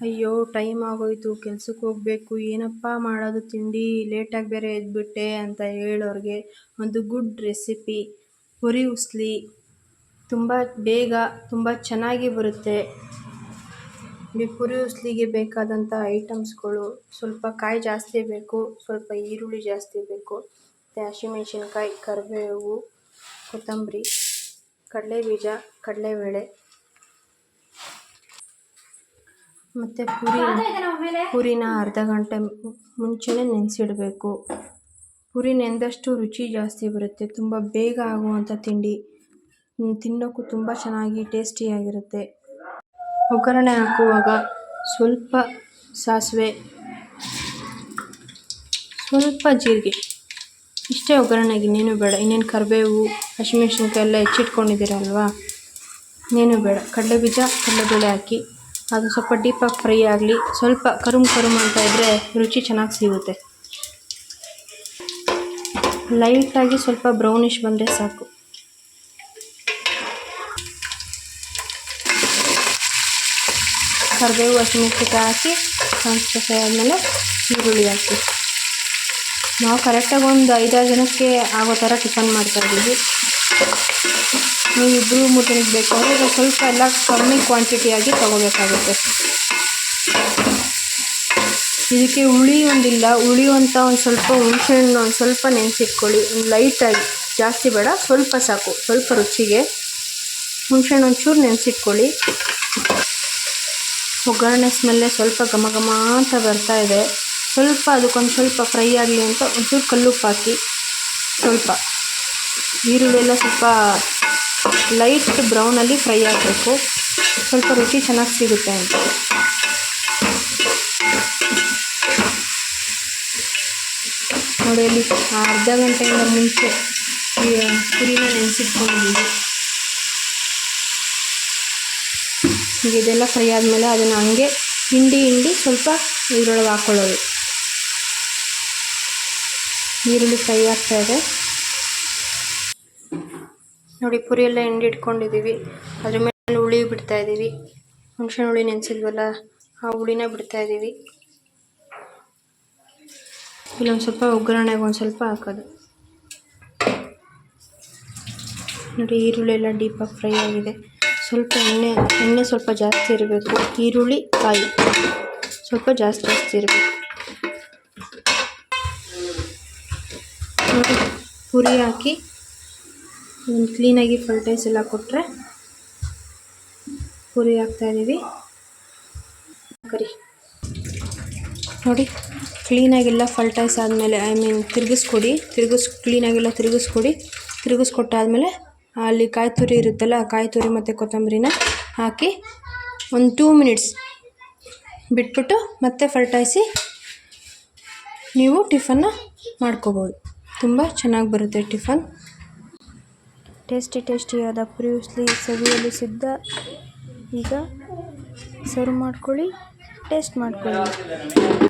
ಅಯ್ಯೋ, ಟೈಮ್ ಆಗೋಯ್ತು ಕೆಲ್ಸಕ್ಕೆ ಹೋಗಬೇಕು, ಏನಪ್ಪ ಮಾಡೋದು, ತಿಂಡಿ ಲೇಟಾಗಿ ಬೇರೆ ಎದ್ಬಿಟ್ಟೆ ಅಂತ ಹೇಳೋರಿಗೆ ಒಂದು ಗುಡ್ ರೆಸಿಪಿ ಪುರಿ ಉಸ್ಲಿ ತುಂಬ ಬೇಗ, ತುಂಬ ಚೆನ್ನಾಗಿ ಬರುತ್ತೆ. ಈ ಪುರಿ ಉಸ್ಲಿಗೆ ಬೇಕಾದಂಥ ಐಟಮ್ಸ್ಗಳು ಸ್ವಲ್ಪ ಕಾಯಿ ಜಾಸ್ತಿ ಬೇಕು, ಸ್ವಲ್ಪ ಈರುಳ್ಳಿ ಜಾಸ್ತಿ ಬೇಕು ಮತ್ತು ಹಸಿಮೆಣ್ಸಿನ್ಕಾಯಿ, ಕರಿಬೇವು, ಕೊತ್ತಂಬರಿ ಕಡಲೆ ಬೀಜ ಕಡಲೆಬೇಳೆ. ಮತ್ತು ಪುರಿ ಪುರಿನ ಅರ್ಧ ಗಂಟೆ ಮುಂಚೆನೇ ನೆನೆಸಿಡಬೇಕು. ಪುರಿ ನೆಂದಷ್ಟು ರುಚಿ ಜಾಸ್ತಿ ಬರುತ್ತೆ. ತುಂಬ ಬೇಗ ಆಗುವಂಥ ತಿಂಡಿ. ತಿನ್ನೋಕ್ಕೂ ತುಂಬ ಚೆನ್ನಾಗಿ ಟೇಸ್ಟಿಯಾಗಿರುತ್ತೆ ಒಗ್ಗರಣೆ ಹಾಕುವಾಗ ಸ್ವಲ್ಪ ಸಾಸಿವೆ ಸ್ವಲ್ಪ ಜೀರಿಗೆ. ಇಷ್ಟೇ ಒಗ್ಗರಣೆಗೆ ಇನ್ನೇನು ಬೇಡ. ಇನ್ನೇನು ಕರಿಬೇವು ಹಸಿಮೆಣಸಿನ್ಕಾಯಿ ಎಲ್ಲ ಹೆಚ್ಚಿಟ್ಕೊಂಡಿದ್ದೀರಲ್ವಾ? ಇನ್ನೇನು ಬೇಡ. ಕಡಲೆ ಬೀಜ ಕಡಲೆಬೇಳೆ ಹಾಕಿ. ಅದು ಸ್ವಲ್ಪ ಡೀಪಾಗಿ ಫ್ರೈ ಆಗಲಿ, ಸ್ವಲ್ಪ ಕರುಮ್ ಕರುಮ್ ಅಂತ ಇದ್ದರೆ ರುಚಿ ಚೆನ್ನಾಗಿ ಸಿಗುತ್ತೆ. ಲೈಟಾಗಿ ಸ್ವಲ್ಪ ಬ್ರೌನಿಷ್ ಬಂದರೆ ಸಾಕು. ಕರಿಬೇವು ಹಸಿಮೆಣ್ಸಿನ್ಕಾಯಿ ಹಾಕಿ ಸಂಸ್ಕೃತ ಆದಮೇಲೆ ಈರುಳ್ಳಿ ಹಾಕಿ. ನಾವು ಕರೆಕ್ಟಾಗಿ ಒಂದು ಐದಾರು ಜನಕ್ಕೆ ಆಗೋ ಥರ ಟಿಫನ್ ಮಾಡ್ತಾಯಿದ್ದೀವಿ ನೀವು ಇಬ್ಬರು ಮೂರು ಜನಕ್ಕೆ ಬೇಕಾದ್ರೆ ಇದು ಸ್ವಲ್ಪ ಎಲ್ಲ ಕಮ್ಮಿ ಕ್ವಾಂಟಿಟಿಯಾಗಿ ತೊಗೋಬೇಕಾಗುತ್ತೆ. ಇದಕ್ಕೆ ಹುಳಿ ಒಂದಿಲ್ಲ. ಉಳಿಯುವಂಥ ಒಂದು ಸ್ವಲ್ಪ ಹುಣಸೆಹಣ್ಣು ಒಂದು ಸ್ವಲ್ಪ ನೆನೆಸಿಟ್ಕೊಳ್ಳಿ. ಲೈಟಾಗಿ ಜಾಸ್ತಿ ಬೇಡ. ಸ್ವಲ್ಪ ಸಾಕು. ಸ್ವಲ್ಪ ರುಚಿಗೆ. ಹುಣಸೆಹಣ್ಣು ಒಂಚೂರು ನೆನೆಸಿಟ್ಕೊಳ್ಳಿ. ಒಗ್ಗರಣೆ ಸ್ಮೆಲ್ಲೇ ಸ್ವಲ್ಪ ಘಮ ಘಮ ಅಂತ ಬರ್ತಾ ಇದೆ. ಸ್ವಲ್ಪ ಅದಕ್ಕೊಂದು ಸ್ವಲ್ಪ ಫ್ರೈ ಆಗಲಿ ಅಂತ ಒಂಚೂರು ಕಲ್ಲುಪ್ಪು ಹಾಕಿ ಸ್ವಲ್ಪ. ಈರುಳ್ಳಿ ಎಲ್ಲ ಸ್ವಲ್ಪ ಲೈಟ್ ಬ್ರೌನಲ್ಲಿ ಫ್ರೈ ಆಗಬೇಕು. ಸ್ವಲ್ಪ ರುಚಿ ಚೆನ್ನಾಗಿ ಸಿಗುತ್ತೆ ಅಂತ. ನೋಡಿ ಅಲ್ಲಿ ಅರ್ಧ ಗಂಟೆಯಿಂದ ಮುಂಚೆ ಕುರಿನ ನೆನೆಸಿಟ್ಕೊಂಡಿದ್ದೀವಿ. ಈಗ ಇದೆಲ್ಲ ಫ್ರೈ ಆದಮೇಲೆ ಅದನ್ನು ಹಂಗೆ ಹಿಂಡಿ ಹಿಂಡಿ ಸ್ವಲ್ಪ ಈರುಳ್ಳಿ ಹಾಕ್ಕೊಳ್ಳೋದು ಈರುಳ್ಳಿ ಫ್ರೈ ಆಗ್ತಾಯಿದೆ ನೋಡಿ ಪುರಿ ಎಲ್ಲ ಹಿಂಡಿ ಇಟ್ಕೊಂಡಿದ್ದೀವಿ ಅದ್ರ ಮೇಲೆ ಹುಳಿ ಬಿಡ್ತಾ ಇದ್ದೀವಿ. ಹುಣಸೆ ಹುಳಿ ನೆನೆಸಿದ್ವಲ್ಲ ಆ ಹುಳಿನ ಬಿಡ್ತಾ ಇದ್ದೀವಿ. ಇಲ್ಲೊಂದು ಸ್ವಲ್ಪ ಒಗ್ಗರಣೆಗೆ ಒಂದು ಸ್ವಲ್ಪ ಹಾಕೋದು. ನೋಡಿ, ಈರುಳ್ಳಿ ಎಲ್ಲ ಡೀಪಾಗಿ ಫ್ರೈ ಆಗಿದೆ. ಸ್ವಲ್ಪ ಎಣ್ಣೆ ಎಣ್ಣೆ ಸ್ವಲ್ಪ ಜಾಸ್ತಿ ಇರಬೇಕು. ಈರುಳ್ಳಿ, ಕಾಯಿ. ಸ್ವಲ್ಪ ಜಾಸ್ತಿ ಜಾಸ್ತಿ ಇರಬೇಕು. ಪುರಿ ಹಾಕಿ ಒಂದು ಕ್ಲೀನಾಗಿ ಫಲ್ಟೈಸ್ ಎಲ್ಲ ಕೊಟ್ಟರೆ ಪುರಿ ಹಾಕ್ತಾಯಿದ್ದೀವಿ ಕರಿ. ನೋಡಿ ಕ್ಲೀನಾಗೆಲ್ಲ ಫಲ್ಟೈಸ್ ಆದಮೇಲೆ ಐ ಮೀನ್ ತಿರುಗಿಸ್ಕೊಡಿ, ತಿರುಗಿಸ್ ಕ್ಲೀನಾಗೆಲ್ಲ ತಿರುಗಿಸ್ಕೊಡಿ, ತಿರುಗಿಸ್ಕೊಟ್ಟಾದಮೇಲೆ ಅಲ್ಲಿ ಕಾಯಿ ತುರಿ ಇರುತ್ತಲ್ಲ ಕಾಯಿ ತುರಿ ಮತ್ತು ಕೊತ್ತಂಬರಿನ ಹಾಕಿ ಒಂದು ಟೂ ಮಿನಿಟ್ಸ್ ಬಿಟ್ಬಿಟ್ಟು ಮತ್ತೆ ಫಲ್ಟಾಯಿಸಿ ನೀವು ಟಿಫನ್ನ ಮಾಡ್ಕೋಬೋದು. ತುಂಬ ಚೆನ್ನಾಗಿ ಬರುತ್ತೆ ಟಿಫನ್. ಟೇಸ್ಟಿ ಟೇಸ್ಟಿಯಾದ ಪುರಿ ಉಸ್ಲಿ ಸವಿಯಲು ಸಿದ್ಧ. ಈಗ ಸರ್ವ್ ಮಾಡ್ಕೊಳ್ಳಿ ಟೇಸ್ಟ್ ಮಾಡ್ಕೊಳ್ಳಿ.